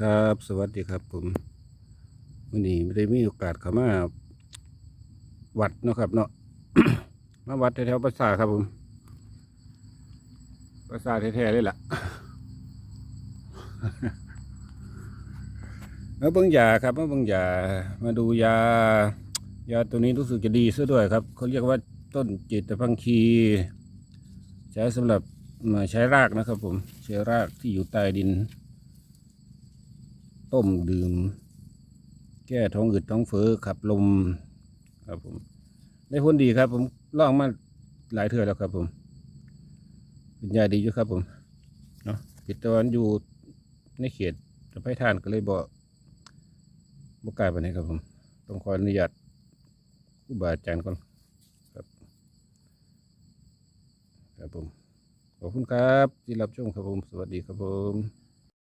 ครับสวัสดีครับผมวันนี้ไม่ได้มีโอกาสเข้ามาวัดเนาะครับเนาะ มาวัดแถวๆภาษาครับผมภาษาแท้ๆเลยล่ะมาเบิ่งยาครับมาบิ่งยามาดูยายาตัวนี้รู้สึกจะดีซะด้วยครับเขาเรียกว่าต้นจิตพังคี ใช้สำหรับมาใช้รากนะครับผมใช้รากที่อยู่ใต้ดิน ต้มดื่ม แก้ท้องอืดท้องเฟ้อขับลมครับผม ได้ผลดีครับ ผมลองมาหลายเทื่อแล้วครับ ผมเป็นยาดีอยู่ครับ ผมเนาะปิดตะวันอยู่ในเขตจะไปทานก็เลยบอกบกล้ายไปไหนครับผม ต้องขออนุญาตครูบาอาจารย์ก่อนครับ ครับผมขอบคุณครับที่รับชมครับผม สวัสดีครับผม